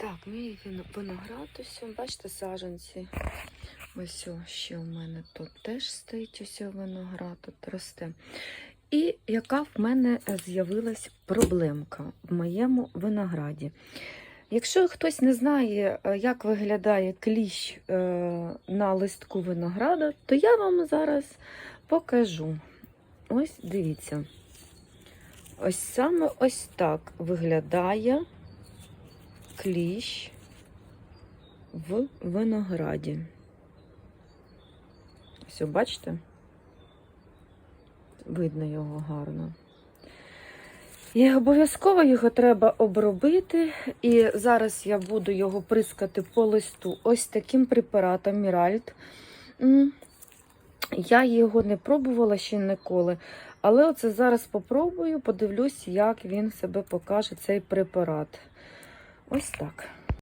Так, мій виноград ось, бачите, саджанці. Ось ще у мене тут теж стоїть ось виноград, тут росте. І яка в мене з'явилась проблемка в моєму винограді. Якщо хтось не знає, е, як виглядає кліщ е, на листку винограда, то я вам зараз покажу. Ось дивіться. Ось саме ось так виглядає кліщ в винограді. Все, бачите? Видно його гарно. І обов'язково його треба обробити. І зараз я буду його прискати по листу ось таким препаратом Міральт. Я його не пробувала ще ніколи. Але оце зараз попробую, подивлюсь, як він себе покаже, цей препарат. Ось так.